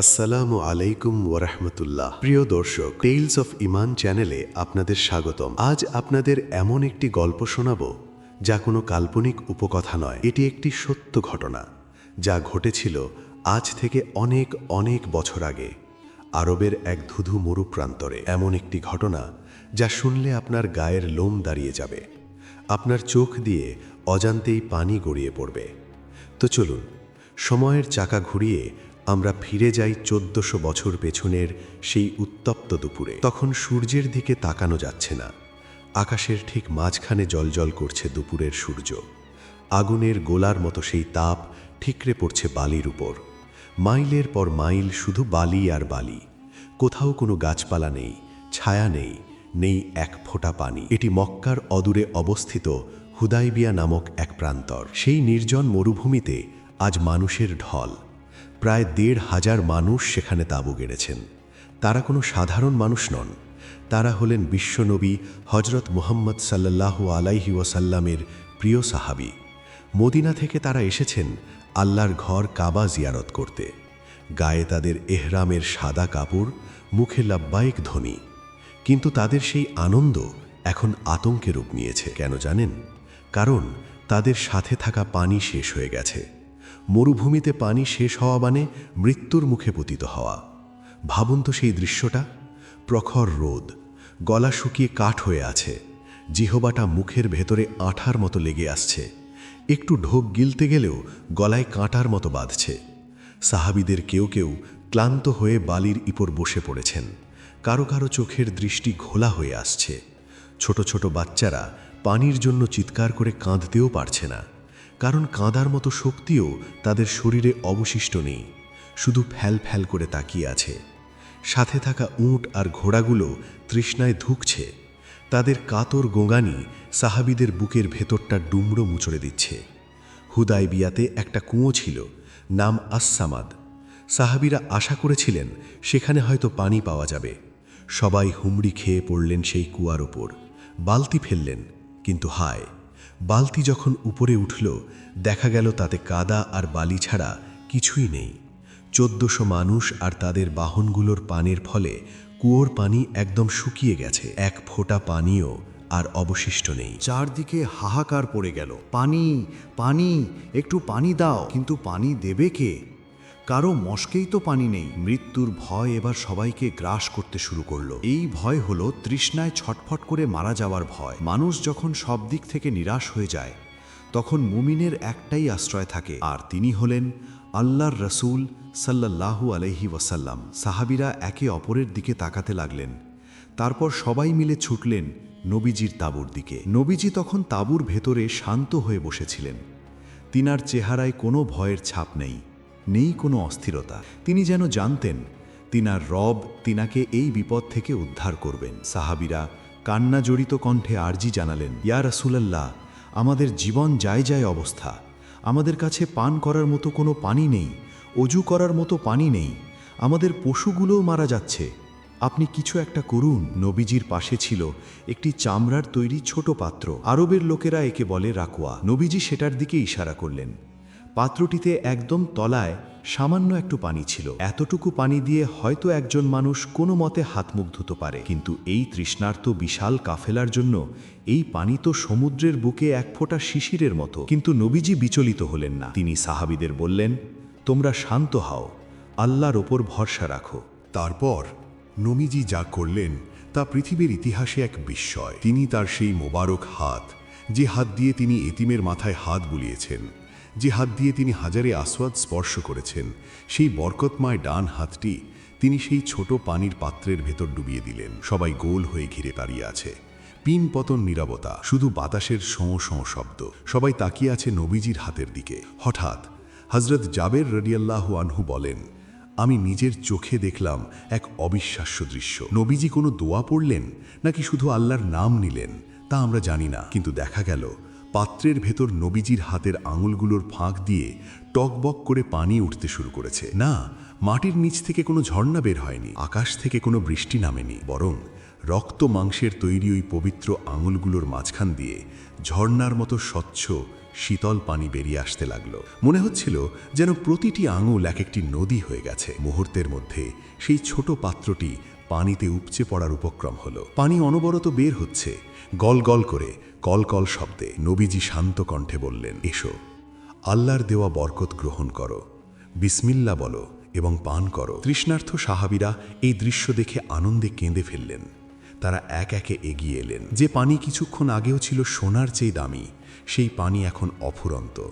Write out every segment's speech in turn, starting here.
আসসালামু আলাইকুম ওরহমতুল্লাহ প্রিয় দর্শক টেইলস অফ ইমান চ্যানেলে আপনাদের স্বাগতম। আজ আপনাদের এমন একটি গল্প শোনাব, যা কোনো কাল্পনিক উপকথা নয়। এটি একটি সত্য ঘটনা, যা ঘটেছিল আজ থেকে অনেক অনেক বছর আগে, আরবের এক ধুধু মরুপ্রান্তরে। এমন একটি ঘটনা, যা শুনলে আপনার গায়ের লোম দাঁড়িয়ে যাবে। আপনার চোখ দিয়ে অজান্তেই পানি গড়িয়ে পড়বে। তো চলুন, সময়ের চাকা ঘুরিয়ে আমরা ফিরে যাই চোদ্দশো বছর পেছনের সেই উত্তপ্ত দুপুরে। তখন সূর্যের দিকে তাকানো যাচ্ছে না। আকাশের ঠিক মাঝখানে জলজল করছে দুপুরের সূর্য। আগুনের গোলার মতো সেই তাপ ঠিকরে পড়ছে বালির উপর। মাইলের পর মাইল শুধু বালি আর বালি। কোথাও কোনো গাছপালা নেই, ছায়া নেই নেই এক ফোঁটা পানি। এটি মক্কার অদূরে অবস্থিত হুদাইবিয়া নামক এক প্রান্তর। সেই নির্জন মরুভূমিতে আজ মানুষের ঢল। প্রায় দেড় হাজার মানুষ সেখানে তাঁবু গেড়েছেন। তারা কোনো সাধারণ মানুষ নন। তারা হলেন বিশ্বনবী হজরত মুহাম্মদ সাল্লাল্লাহু আলাইহি ওয়াসাল্লামের প্রিয় সাহাবি। মদিনা থেকে তারা এসেছেন আল্লাহর ঘর কাবা জিয়ারত করতে। গায়ে তাদের এহরামের সাদা কাপড়, মুখে লাব্বাইক ধ্বনি। কিন্তু তাদের সেই আনন্দ এখন আতঙ্কে রূপ নিয়েছে, কেন জানেন? কারণ তাদের সাথে থাকা পানি শেষ হয়ে গেছে। মরুভূমিতে পানি শেষ হওয়া মানে মৃত্যুর মুখে পতিত হওয়া। ভাবুন তো সেই দৃশ্যটা? প্রখর রোদ, গলা শুকিয়ে কাঠ হয়ে আছে, জিহবাটা মুখের ভেতরে আঠার মতো লেগে আসছে। একটু ঢোক গিলতে গেলেও গলায় কাঁটার মতো বাঁধছে। সাহাবিদের কেউ কেউ ক্লান্ত হয়ে বালির ইপর বসে পড়েছেন। কারও কারও চোখের দৃষ্টি ঘোলা হয়ে আসছে। ছোট ছোট বাচ্চারা পানির জন্য চিৎকার করে কাঁদতেও পারছে না। কারণ কাঁদার মতো শক্তিও তাদের শরীরে অবশিষ্ট নেই, শুধু ফ্যাল ফ্যাল করে তাকিয়ে আছে। সাথে থাকা উঁট আর ঘোড়াগুলো তৃষ্ণায় ধুকছে। তাদের কাতর গোঙানি সাহাবিদের বুকের ভেতরটা ডুমড়ো মুচড়ে দিচ্ছে। হুদাই বিয়াতে একটা কুঁয়ো ছিল, নাম আসামাদ সাহাবিরা আশা করেছিলেন সেখানে হয়তো পানি পাওয়া যাবে। সবাই হুমড়ি খেয়ে পড়লেন সেই কুয়ার ওপর। বালতি ফেললেন, কিন্তু হায়! বালতি যখন উপরে উঠল, দেখা গেল তাতে কাদা আর বালি ছাড়া কিছুই নেই। চোদ্দশো মানুষ আর তাদের বাহনগুলোর পানের ফলে কুয়োর পানি একদম শুকিয়ে গেছে। এক ফোঁটা পানিও আর অবশিষ্ট নেই। চারদিকে হাহাকার পড়ে গেল। পানি পানি, একটু পানি দাও, কিন্তু পানি দেবে কে? কারও মস্কেই তো পানি নেই। মৃত্যুর ভয় এবার সবাইকে গ্রাস করতে শুরু করল। এই ভয় হলো তৃষ্ণায় ছটফট করে মারা যাওয়ার ভয়। মানুষ যখন সব দিক থেকে নিরাশ হয়ে যায়, তখন মুমিনের একটাই আশ্রয় থাকে, আর তিনি হলেন আল্লাহর রসুল সাল্লাল্লাহু আলহি ওয়াসাল্লাম। সাহাবিরা একে অপরের দিকে তাকাতে লাগলেন। তারপর সবাই মিলে ছুটলেন নবীজির তাঁবুর দিকে। নবীজি তখন তাঁবুর ভেতরে শান্ত হয়ে বসেছিলেন। তিনার চেহারায় কোনো ভয়ের ছাপ নেই। নেই কোনো অস্থিরতা। তিনি যেন জানতেন, তিনার রব তিনাকে এই বিপদ থেকে উদ্ধার করবেন। সাহাবিরা কান্না জড়িত কণ্ঠে আর্জি জানালেন, ইয়া রাসুলাল্লাহ, আমাদের জীবন যায় যায় অবস্থা। আমাদের কাছে পান করার মতো কোনো পানি নেই, অজু করার মতো পানি নেই। আমাদের পশুগুলোও মারা যাচ্ছে। আপনি কিছু একটা করুন। নবীজির পাশে ছিল একটি চামড়ার তৈরি ছোট পাত্র। আরবের লোকেরা একে বলে রাকুয়া। নবীজি সেটার দিকে ইশারা করলেন পাত্রটিতে একদম তলায় সামান্য একটু পানি ছিল। এতটুকু পানি দিয়ে হয়তো একজন মানুষ কোনো মতে হাত মুখ ধুতে পারে। কিন্তু এই তৃষ্ণার্ত বিশাল কাফেলার জন্য এই পানি তো সমুদ্রের বুকে এক ফোঁটা শিশিরের মতো। কিন্তু নবীজি বিচলিত হলেন না। তিনি সাহাবিদের বললেন, তোমরা শান্ত হও, আল্লাহর ওপর ভরসা রাখো। তারপর নবীজি যা করলেন, তা পৃথিবীর ইতিহাসে এক বিস্ময়। তিনি তার সেই মোবারক হাত, যে হাত দিয়ে তিনি এতিমের মাথায় হাত বুলিয়েছেন যে হাত দিয়ে তিনি হাজারে আসওয়াদ স্পর্শ করেছেন, সেই বরকতময় ডান হাতটি তিনি সেই ছোট পানির পাত্রের ভেতর ডুবিয়ে দিলেন। সবাই গোল হয়ে ঘিরে দাঁড়িয়ে আছে। পিন পতন নিরবতা, শুধু বাতাসের শোঁ শোঁ শব্দ। সবাই তাকিয়ে আছে নবীজির হাতের দিকে। হঠাৎ হজরত জাবের রডিয়াল্লাহু আনহু বলেন, আমি নিজের চোখে দেখলাম এক অবিশ্বাস্য দৃশ্য। নবীজি কোনো দোয়া পড়লেন নাকি শুধু আল্লাহর নাম নিলেন? তা আমরা জানি না। কিন্তু দেখা গেল পাত্রের ভেতর নবীজির হাতের আঙুলগুলোর ফাঁক দিয়ে টকবক করে পানি উঠতে শুরু করেছে। না, মাটির নিচ থেকে কোনো ঝর্ণা বের হয়নি, আকাশ থেকে কোনো বৃষ্টি নামেনি, বরং রক্ত মাংসের তৈরি ওই পবিত্র আঙুলগুলোর মাঝখান দিয়ে ঝর্ণার মতো স্বচ্ছ, শীতল পানি বেরিয়ে আসতে লাগল। মনে হচ্ছিল যেন প্রতিটি আঙুল এক একটি নদী হয়ে গেছে। মুহূর্তের মধ্যে সেই ছোট পাত্রটি পানিতে উপচে পড়ার উপক্রম হলো। পানি অনবরত বের হচ্ছে। গল গল করে কল কল শব্দে নবীজি শান্ত কণ্ঠে বললেন, এসো, আল্লাহর দেওয়া বরকত গ্রহণ করো। বিসমিল্লা বলো এবং পান করো। তৃষ্ণার্থ সাহাবিরা এই দৃশ্য দেখে আনন্দে কেঁদে ফেললেন। তারা এক একে এগিয়ে এলেন। যে পানি কিছুক্ষণ আগেও ছিল সোনার চেয়ে দামি, সেই পানি এখন অফুরন্ত।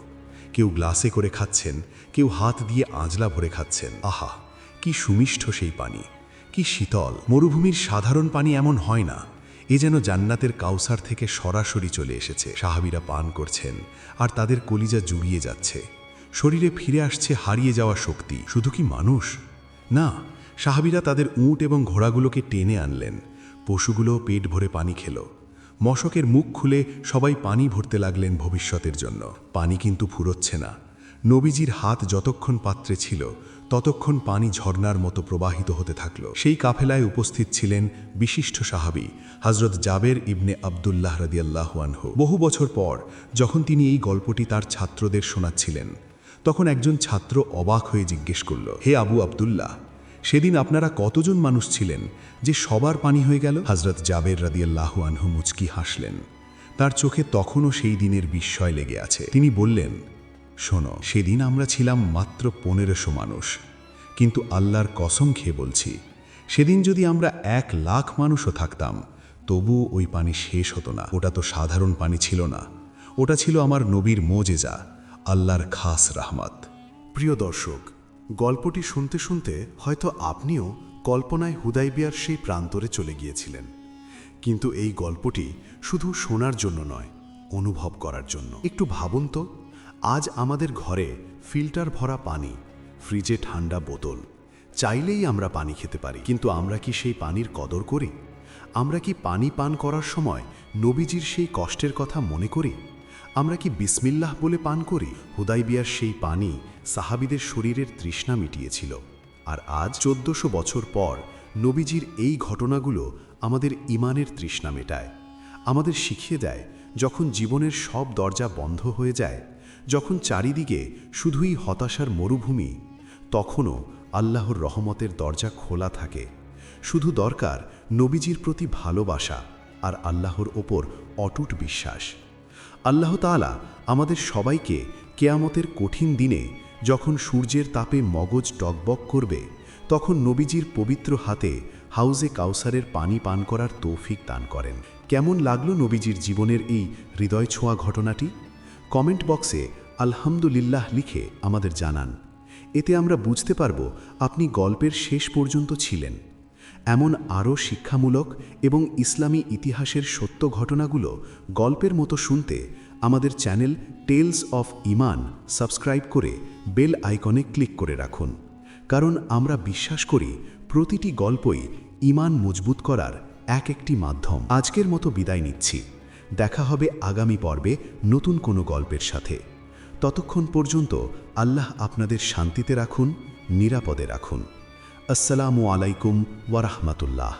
কেউ গ্লাসে করে খাচ্ছেন, কেউ হাত দিয়ে আঁজলা ভরে খাচ্ছেন। আহা, কি সুমিষ্ঠ সেই পানি। কি শীতল? মরুভূমির সাধারণ পানি এমন হয় না। এ যেন জান্নাতের কাউসার থেকে সরাসরি চলে এসেছে। সাহাবিরা পান করছেন আর তাদের কলিজা জুড়িয়ে যাচ্ছে। শরীরে ফিরে আসছে হারিয়ে যাওয়া শক্তি। শুধু কি মানুষ? না, সাহাবিরা তাদের উঁট এবং ঘোড়াগুলোকে টেনে আনলেন। পশুগুলো পেট ভরে পানি খেল। মশকের মুখ খুলে সবাই পানি ভরতে লাগলেন ভবিষ্যতের জন্য। পানি কিন্তু ফুরোচ্ছে না। নবীজির হাত যতক্ষণ পাত্রে ছিল, ততক্ষণ পানি ঝর্ণার মতো প্রবাহিত হতে থাকল। সেই কাফেলায় উপস্থিত ছিলেন বিশিষ্ট সাহাবি হজরত জাবের ইবনে আবদুল্লাহ রদিয়াল্লাহুয়ানহু বহু বছর পর, যখন তিনি এই গল্পটি তার ছাত্রদের শোনাচ্ছিলেন, তখন একজন ছাত্র অবাক হয়ে জিজ্ঞেস করল, হে আবু আবদুল্লাহ, সেদিন আপনারা কতজন মানুষ ছিলেন যে সবার পানি হয়ে গেল? হজরত জাবের রাদিয়াল্লাহু আনহু মুচকি হাসলেন। তার চোখে তখনও সেই দিনের বিস্ময় লেগে আছে। তিনি বললেন শোনো, সেদিন আমরা ছিলাম মাত্র পনেরোশো মানুষ, কিন্তু আল্লাহর কসম খেয়ে বলছি, সেদিন যদি আমরা এক লাখ মানুষও থাকতাম, তবু ওই পানি শেষ হতো না। ওটা তো সাধারণ পানি ছিল না। ওটা ছিল আমার নবীর মোজেজা, আল্লাহর খাস রাহমাত। প্রিয় দর্শক, গল্পটি শুনতে শুনতে হয়তো আপনিও কল্পনায় হুদাইবিয়ার সেই প্রান্তরে চলে গিয়েছিলেন। কিন্তু এই গল্পটি শুধু শোনার জন্য নয়, অনুভব করার জন্য। একটু ভাবুন তো আজ আমাদের ঘরে ফিল্টার ভরা পানি, ফ্রিজে ঠান্ডা বোতল। চাইলেই আমরা পানি খেতে পারি, কিন্তু আমরা কি সেই পানির কদর করি? আমরা কি পানি পান করার সময় নবীজির সেই কষ্টের কথা মনে করি? আমরা কি বিসমিল্লাহ বলে পান করি? হুদাইবিয়ার সেই পানি সাহাবিদের শরীরের তৃষ্ণা মিটিয়েছিল। আর আজ চোদ্দশো বছর পর নবীজির এই ঘটনাগুলো আমাদের ইমানের তৃষ্ণা মেটায়। আমাদের শিখিয়ে দেয়, যখন জীবনের সব দরজা বন্ধ হয়ে যায় যখন চারিদিকে শুধুই হতাশার মরুভূমি, তখনও আল্লাহর রহমতের দরজা খোলা থাকে। শুধু দরকার নবীজির প্রতি ভালোবাসা আর আল্লাহর ওপর অটুট বিশ্বাস। আল্লাহ তাআলা আমাদের সবাইকে কেয়ামতের কঠিন দিনে যখন সূর্যের তাপে মগজ টকবক করবে, তখন নবীজির পবিত্র হাতে হাউজে কাউসারের পানি পান করার তৌফিক দান করেন। কেমন লাগল নবীজির জীবনের এই হৃদয় ছোঁয়া ঘটনাটি? কমেন্ট বক্সে আলহামদুলিল্লাহ লিখে আমাদের জানান। এতে আমরা বুঝতে পারব আপনি গল্পের শেষ পর্যন্ত ছিলেন। এমন আরও শিক্ষামূলক এবং ইসলামী ইতিহাসের সত্য ঘটনাগুলো গল্পের মতো শুনতে আমাদের channel tales of Iman subscribe করে বেল আইকনে ক্লিক করে রাখুন। কারণ আমরা বিশ্বাস করি প্রতিটি গল্পই ইমান মজবুত করার এক একটি মাধ্যম। আজকের মতো বিদায় নিচ্ছি। দেখা হবে আগামী পর্বে নতুন কোনো গল্পের সাথে। ততক্ষণ পর্যন্ত আল্লাহ আপনাদের শান্তিতে রাখুন, নিরাপদে রাখুন। আসসালামু আলাইকুম ওয়ারাহমাতুল্লাহ